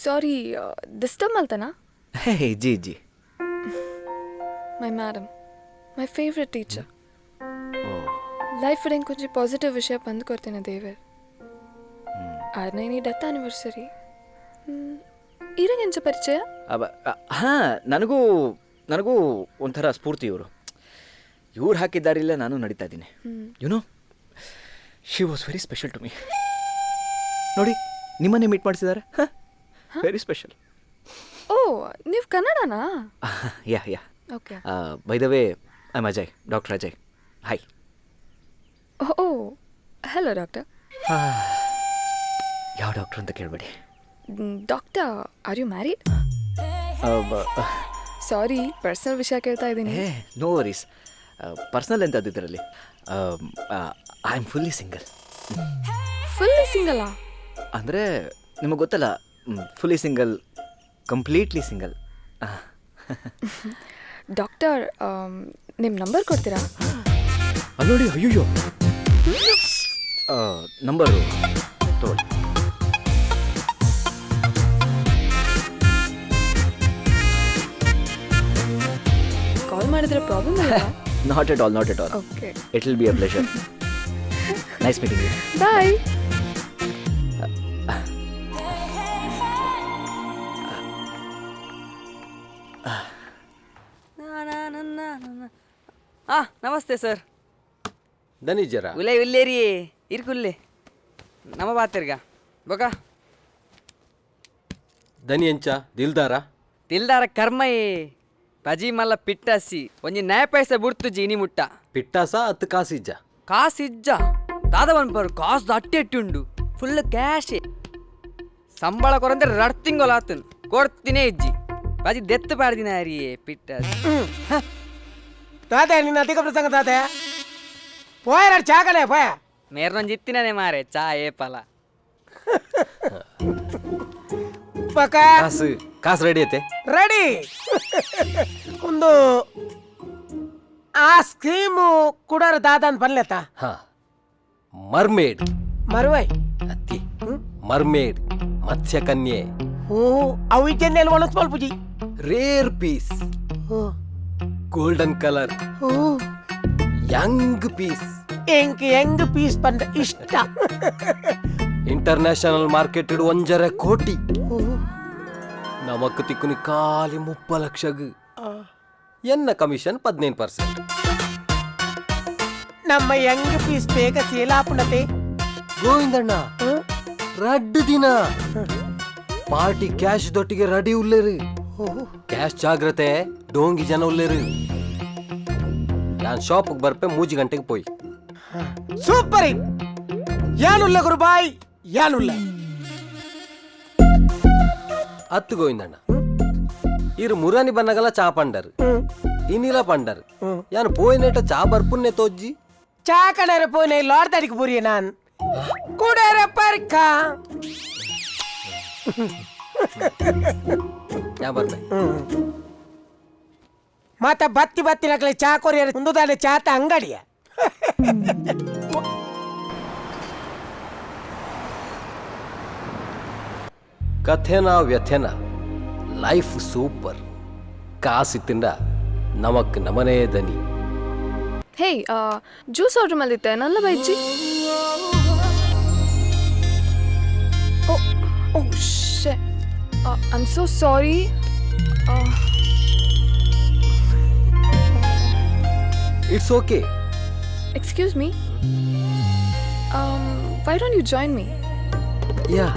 ಸಾರಿ disturb ಮಲ್ತನಾ ಹೇ ಜಿ G my madam my favourite teacher life ಹೆಂಗೆ ಕೊಂಚ ಪಾಸಿಟಿವ್ ವಿಷಯ ಬಂದು ಕೊಡ್ತೇನೆ ದೇವರ್ ಆರನೇ ನೀ ಡೆತ್ ಆನಿವರ್ಸರಿ ಇರಂಗೆಂಚ ಪರಿಚಯ ಹಾಂ ನನಗೂ ನನಗೂ ಒಂಥರ ಸ್ಫೂರ್ತಿ ಇವರು ಇವ್ರು ಹಾಕಿದ್ದಾರಿಲ್ಲ ನಾನು ನಡೀತಾ ಇದ್ದೀನಿ you know she was very special to me ನೋಡಿ ನಿಮ್ಮನ್ನೇ ಮೀಟ್ ಮಾಡಿಸಿದ್ದಾರೆ ವೆರಿ ಸ್ಪೆಷಲ್ ಓ ನೀವು ಕನ್ನಡನಾ? Yeah yeah okay bye the way I'm Ajay doctor Ajay hi oh hello doctor ಯಾವ ಡಾಕ್ಟರ್ ಅಂತ ಕೇಳಬೇಡಿ. Doctor are you married sorry personal ವಿಷಯ ಕೇಳ್ತಾ ಇದ್ದೀನಿ. ಏ ನೋ ವರೀಸ್ ಪರ್ಸನಲ್ ಎಂತ ಇದರಲ್ಲಿ? I am fully single fully ಸಿಂಗಲಾ ಅಂದರೆ ನಿಮಗೆ ಗೊತ್ತಲ್ಲ fully single completely single doctor ನಿಮ್ಮ ನಂಬರ್ ಕೊಡ್ತೀರಾ? ಅಲ್ಲೋಡಿ ಅಯ್ಯೋ ನಂಬರು. ತಗೊಳ್ಳಿ ಕಾಲ್ ಮಾಡಿದ್ರೆ ಪ್ರಾಬ್ಲಮ್ ಇಲ್ಲ? Not at all not at all okay it will be a pleasure nice meeting you bye ಆ ನಮಸ್ತೆ ಸರ್. ದನಿಜರ ಉಲ್ಲೇ ಉಲ್ಲೇರಿ ಇರ್ಕುಲ್ಲೆ. ನಮ್ಮ ಬಾತಿರ್ಗ. ಬೊಕ? ದನಿ ಎಂಚ ದಿಲ್ದಾರ? ತಿಲ್ದಾರ ಕರ್ಮೈ ಪಜಿ ಮಲ್ಲ ಪಿಟ್ಟಾಸಿ ಒಂಜಿ ನ್ಯಾಯ ಪೈಸ ಬುಡ್ತು ಇನಿ ಮುಟ್ಟ. ಪಿಟ್ಟಾಸ ಅತ್ತು ಕಾಸಿಜ್ಜ? ಕಾಸಿಜ್ಜ? ದಾದವನ್ ಬರ್ ಕಾಸ್ ಅಟ್ಟಿ ಅಟ್ಟಿ ಫುಲ್ ಕ್ಯಾಶೆ ಸಂಬಳ ಕೊರಂದ್ರೆ ರಡ್ತಿಂಗೋಲ್ ಆತನ್. ಕೊಡ್ತೀನಿ ಇಜ್ಜಿ. ಪಜಿ ದೆತ್ತು ಪಾಡ್ದಿನ ಅರಿಯೇ ಪಿಟ್ಟಸಿ ತಾತೆ ನಿನ್ನ ಅಧಿಕ ಪ್ರಸಂಗ ತಾತೆ పోయారా చాకలే పోయా ಮೇರ್ನೊಂದು ಇತ್ತಿನೇ ಮಾರೆ ಚಾ ಏ ಫಲ ಪಕ್ಕ ಕಾಸು ಕಾಸು ರೆಡಿ ಐತೆ ರೆಡಿ ಒಂದು ಆ ಸ್ಕೀಮು ಕುಡರ ದಾದನ್ ಪನ್ಲೆತ್ತ ಹಾ ಮರ್ಮೇಡ್ ಮರುವೈ ಅತ್ತಿ ಮರ್ಮೇಡ್ ಮತ್ಸ್ಯ ಕನ್ಯೆ ಓ ಅವು ಇದ್ದೆಲ್ಲ ಒಣಸ್ ಪಲ್ಪುಜಿ rare piece golden colour young piece ಎಂಕ್ ಯಂಗ್ ಪೀಸ್ ಬಂದ ಇಷ್ಟ. ಇಂಟರ್ನ್ಯಾಷನಲ್ ಮಾರ್ಕೆಟ್ ಇಡು ಒಂಜರ ಕೋಟಿ. ನಮಕ್ ತಿಕ್ಕುನಿ ಕಾಲಿ ಮುಪ್ಪ ಲಕ್ಷಗ್. ಎನ್ನ ಕಮಿಷನ್ ಪದಿನೈದು ಪರ್ಸೆಂಟ್ ನಮ್ಮ ಯಂಗ್ ಪೀಸ್ ಬೇಗ ಸೇಲಾಪುಣತೆ ಗೋವಿಂದಣ್ಣ ರಡ್ಡು ದಿನ. ಪಾರ್ಟಿ ಕ್ಯಾಶ್ ದೊಟ್ಟಿಗೆ ರೆಡಿ ಉಲ್ಲೇರು ಕ್ಯಾಶ್ ಜಾಗ್ರತೆ ಡೋಂಗಿ ಜನ ಉಲ್ಲೇರಿ. ನಾನು ಶಾಪಿಗೆ ಬರ್ಪೆ ಮೂಜಿ ಗಂಟೆಗೆ ಪೋಯ್. ಸೂಪರ್! ಏನುಲ್ಲ ಗುರುಬಾಯ್? ಏನುಲ್ಲ ಅತ್ತು ಗೋವಿಂದಣ್ಣ. ಇರು ಮುರಾನಿ ಬನ್ನಗಲ ಚಾ ಪಂಡರ್. ಇನ್ನಿಲ ಪಂಡರ್. ಯಾನು ಪೋಯಿನೇಟ ಚಾ ಬರ್ಪುನ್ನೆ ತೋಜ್ಜಿ? ಚಾ ಕಣರ ಪೋನೆ ಲಾಡ್ದಾಡಿಗೆ ಬುರಿಯ ನಾನು. ಕುಡರ ಪರ್ಕ. ಬರ್ಬೆ ಮತ್ತ ಬತ್ತಿ ಬತ್ತಿ ನಕಲೆ ಚಾ ಕೊರಿಯರ್ ಮುಂದು ದಾನೆ ಚಾತ ಅಂಗಡಿಯ. ಕಥೆನ ವ್ಯಥೆನ ಲೈಫ್ ಸೂಪರ್. ಕಾಸಿತ್ತಿಂದ ನಮಕ್ ನಮನೇ ದನಿ. ಹೇ ಜ್ಯೂಸ್ ಆರ್ಡರ್ ಮಾಡಿದ್ದೆ ನಲ್ಲ ಬೈಜಿ. ಓ ಓ ಶೇ I am so sorry it's okay excuse me why don't you join me yeah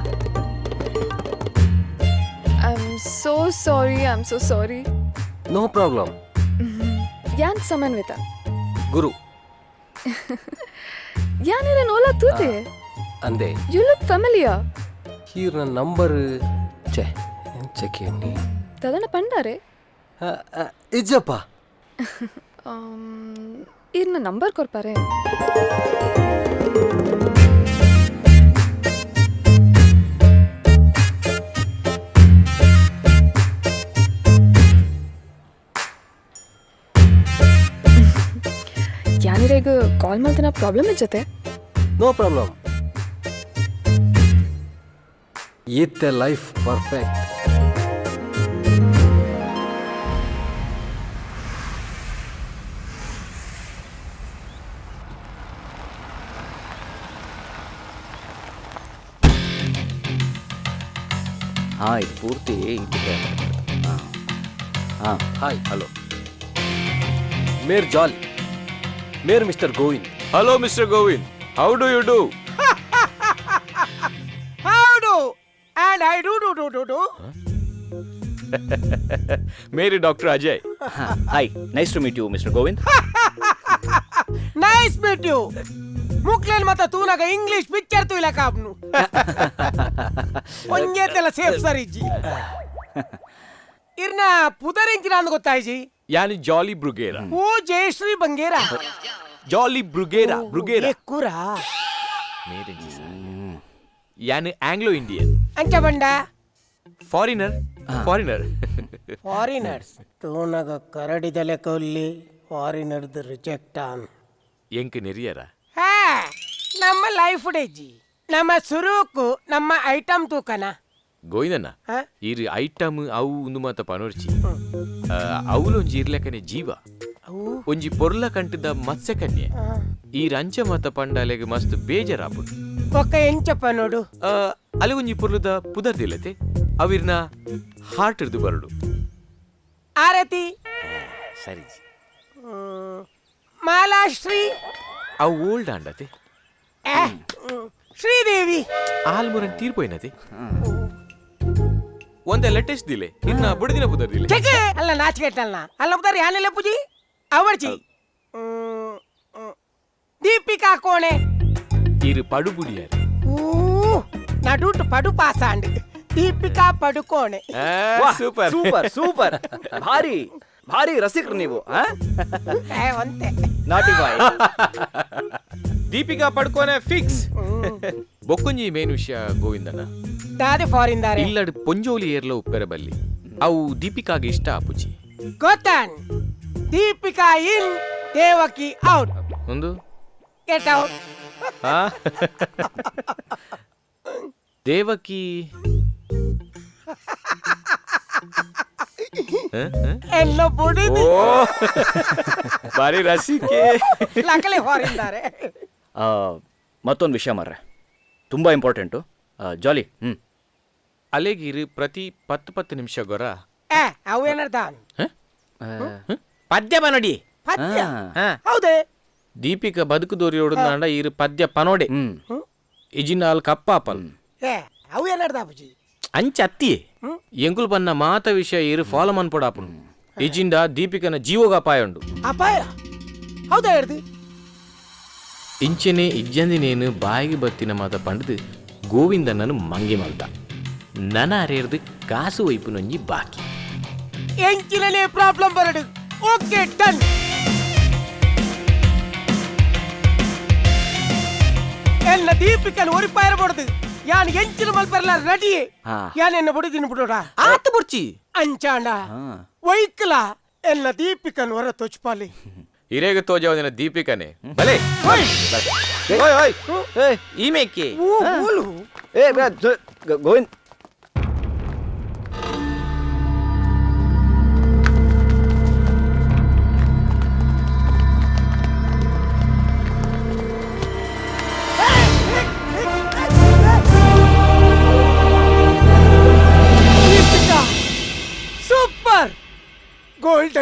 I am so sorry I am so sorry no problem ಯಾನ್ ಸಮನ್ವಿತ ಗುರು ಯಾನಿರ ನೋಲ ತೂತೆ ಅಂದೆ ಯು ಲುಕ್ ಫೆಮಿಲಿಯರ್ ಹೀರ್ ನನ್ನ number ಛೆ ಎಂಚಕ್ಕೆ ಎಣ್ಣಿ ತದನ ಪಂಡಾರೆ? ಇಜ್ಜಪ್ಪ. ಇರ್ನ number ಕೊರ್ಪಾರೆ ಯಾನಿರೇಗ ಕಾಲ್ ಮಾಡ್ತಾನ ಪ್ರಾಬ್ಲಮ್ ಜೊತೆ? No problem ಈತ್ ಎ ಲೈಫ್ ಪರ್ಫೆಕ್ಟ್ ಹಾಂ ಇದು ಪೂರ್ತಿ ಹಾಂ ಹಾಂ ಹಾಯ್ ಹಲೋ ಮೇರ್ ಜಾಲಿ ಮೇರ್ mister Govind Hello, Mr. Govind. How do you do? And I do do do do do Mary Dr. Ajay. Hi nice to meet you mister Govind nice meet you ಮುಕ್ಲೇನ್ ಮತ್ತ ತೂನಾಗ English picture ತೂಯಿಲ ಕಾಬ್ನು ಒಂಜೇತೆಲ್ಲ safe sir ಇಜ್ಜಿ ಇರ್ನ ಪುದರಿಂಚಿನ ಅಂದ್ ಗೊತ್ತಾಯ್ಜಿ Yani Jolly Bruguera. O Jayashree Bangera Jolly Bruguera. Bruguera. ಎಕ್ಕೂರ Made in Anglo Indian ಅಂಚ ಬಂಡ Foreigner. Foreigner. Foreigners ತೂನಾಗ ಕರಡಿದಲೆ ಕೊಲ್ಲಿ ಫಾರಿನರ್ದು ರಿಜೆಕ್ಟ್ ಆನ್ ಎಂಕ್ ನೆರಿಯರ ಹಾ ನಮ್ಮ ಲೈಫ್ ಡೇಜಿ ನಮ್ಮ ಸುರೂಕು ನಮ್ಮ ಐಟಮ್ ತೂಕನ? ಗೋಯ್ದನ ಹಾ? ಇರು ಐಟಮ್ ಅವು ಒಂದು ಮಾತ ಪನೋರ್ಚಿ. ಅವಲೊಂಜಿ ಇರ್ಲಕನೆ ಜೀವ. ಅವು? ಒಂಜಿ ಪೊರ್ಲ ಕಂಟಿದ ಮತ್ಸ್ಯಕನ್ಯೆ. ಈ ರಂಚ ಮತ ಪಂಡಾಲೆಗ್ ಮಸ್ತ್ ಬೇಜಾರಾಪುಡು ಒಕ್ಕ ಎಂಚಪ್ಪ ನೋಡು ಆ, ಅಲ್ಲಿ ಒಂಜಿ ಪುದರ್ ಪುದರ್ದಿಲ್ಲತೆ ಅವಿರ್ನ ಹಾರ್ಟ್ ಇರ್ದು ಬರಡು ಆರತಿ ಸರಿ ಹ್ಮ್. ಮಾಲಾಶ್ರೀ ಅವು ಓಲ್ಡ್ ಆಂಡತೆ ಏ, ಹ್ಮ್. ಶ್ರೀದೇವಿ ಆಲ್ಮುರನ್ ತೀರ್ಪೋಯ್ನತೆ ಒಂದ ಲೇಟೆಸ್ಟ್ ದಿಲೆ ಇನ್ನ ಬುಡದಿನ ಪುದರ್ದಿಲೆ ಚೆಕ್ಕೆ ಅಲ್ಲ ನಾಚಿಕೆಟ್ಟಲ್ಲ ಅಲ್ಲ ಬುದಾರಿ ಯಾನೆಲ್ಲ ಪೂಜಿ ಅವರ್ಜಿ ಹ್ಮ್, ಹ್ಮ್. ದೀಪಿಕಾ ಕೋಣೆ ಇರು ಪಡುಬುಡಿಯಾರೆ ಊ ನಡುಟು ಪಡು ಪಾಸಾಂಡ್ Deepika Padukone super super super ಭಾರಿ ಭಾರಿ ರಸಿಕರು ನೀವು ಏ ಒಂತೆ naughty boy Deepika Padukone fix ಬೊಕ್ಕೊಂಜಿ main ವಿಷಯ ಗೋವಿಂದನ ದಾದೆ ಫಾರಿನ್ ದಾರೆ ಇಲ್ಲಡ್ ಪೊಂಜೋಲಿ ಏರ್ಲ ಉಪ್ಪೆರ ಬಲ್ಲಿ ಅವು ದೀಪಿಕಾಗೆ ಇಷ್ಟ ಆಪುಜಿ ಗೊತ್ತಾನ್ ದೀಪಿಕಾ ಇನ್ ದೇವಕಿ ಔಟ್ ಒಂದು ಗೆಟ್ ಔಟ್ ಆ? ದೇವಕಿ. ಹ? ಹ? ಎಲ್ಲ ಬುಡಿದು. ಓ. ಬಾರಿ ರಸಿಕೆ. ಲಕಲೆ ಮತ್ತೊಂದು ವಿಷಯ ಮಾರ್ರೆ. ತುಂಬ ಇಂಪಾರ್ಟೆಂಟು. ಜಾಲಿ ಹ್ಞೂ ಅಲೆಗಿರಿ ಪ್ರತಿ ಪತ್ತು ಪತ್ತು ನಿಮಿಷ ಗೊರ. ಏ ಅವು ಏನರ್ಥ ಪದ್ಯ ಬನಡಿ ಪದ್ಯ? ಹೌದೇ? ದೀಪಿಕಾ ಬದುಕುದೋರಿ ಹೊಡೆದಾಂಡ ಇರು ಪದ್ಯ ಪನೋಡೆ ಹ್ಞೂ ಇಜಿನಾಲ್ ಕಪ್ಪಾಪಲ್ ಏ ಅವು ಏನರ್ಥ ಅಪ್ಪುಜಿ ಅಂಚ ಅತ್ತಿಯೇ ಎಂಕುಲ್ ಪನ್ನ ಮಾತ ವಿಷಯ ಇರು ಫಾಲೋ ಮನ್ಪೊಡಾಪುನು ಇಜಿಂದ ದೀಪಿಕನ ಜೀವಗ ಅಪಾಯ ಉಂಡು ಅಪಾಯ ಹೌದಾ ಹೇಳ್ದು ಇಂಚೆನೆ ಇಜ್ಜಂದಿನೇನು ಬಾಯಿಗೆ ಬತ್ತಿನ ಮಾತ ಪಂಡದು ಗೋವಿಂದನನು ಮಂಗಿ ಮಲ್ತ ನನ ಅರೆಯರ್ದು ಕಾಸು ವೈಪುನೊಂಜಿ ಬಾಕಿ ಎಂಚಿಲನೇ ಪ್ರಾಬ್ಲಮ್ ಬರಡು ಓಕೆ ಡನ್ ಎಲ್ಲ ದೀಪಿಕನ್ ಒರಿಪಾಯರ ಬಡದು ಯಾನ್ ಎಂಚಿನ ಮಲ್ಪರ್ಲ ರೆಡಿ ಹಾ. ಯಾನ್ ಎನ್ನ ಬುಡಿದಿನ ಬಿಡೋಡ ಆತ ಬುರ್ಚಿ ಅಂಚಾಂಡ ಹಾಂ ವೈಕ್ಲ ಎಲ್ಲ ದೀಪಿಕನ್ ಹೊರ ತೊಚ್ಪಾಲಿ ಹಿರೇಗ ತೋಜವದಿನ ದೀಪಿಕನೆ ಬಲೆ ಹೋಯ್ ಓಯ್ ಓಯ್ ಏ ಈ ಮೇಕೆ ಊ ಊಲು ಏ ಬ- ಜ- ಗ- ಗೋವಿಂದ್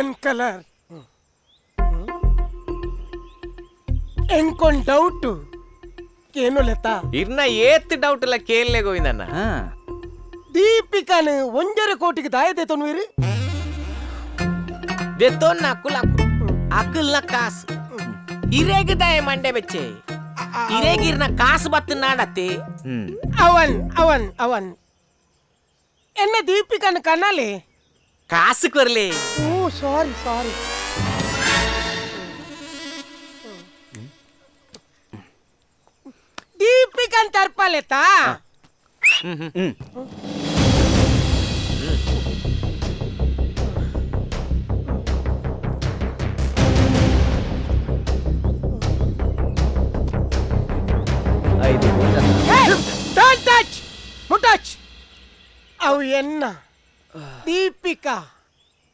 ಗೋಲ್ಡನ್ ಕಲರ್ ಎಂಕೊಂಡ್ ಡೌಟ್ ಏನು ಲೆತ್ತಾ ಇರ್ನ ಏತ್ ಡೌಟ್ ಇಲ್ಲ ಕೇಳಲೆ ಗೋವಿಂದಣ್ಣ ಹಾಂ ದೀಪಿಕಾನು ಒಂಜರ ಕೋಟಿಗೆ ದಾಯತೆ ತೊನ್ವಿರಿ ದೆತ್ತೋನ್ನ ಅಕ್ಕುಲ ಅಕ್ಕಲ್ನ ಕಾಸು ಇರೇಗ ದಯ ಮಂಡೆ ಬೆಚ್ಚೆ ಇರೇಗಿರ್ನ ಕಾಸು ಬತ್ತು ನಾಡತ್ತೆ ಹ್ಞೂ ಅವನ್ ಅವನ್ ಅವನ್ ಎನ್ನ ದೀಪಿಕನ್ ಕಣ್ಣಲ್ಲಿ ಕಾಸು ಕೊರ್ಲೆ ಓ ಸಾರಿ ಸಾರಿ ದೀಪಿಕನ್ ತರ್ಪಲೆತ್ತಾ ಹ್ಞೂ ಐದು ಡೋಂಟ್ ಟಚ್ ಮುಟಚ್ ಅವು ಎನ್ನ ದೀಪಿಕಾ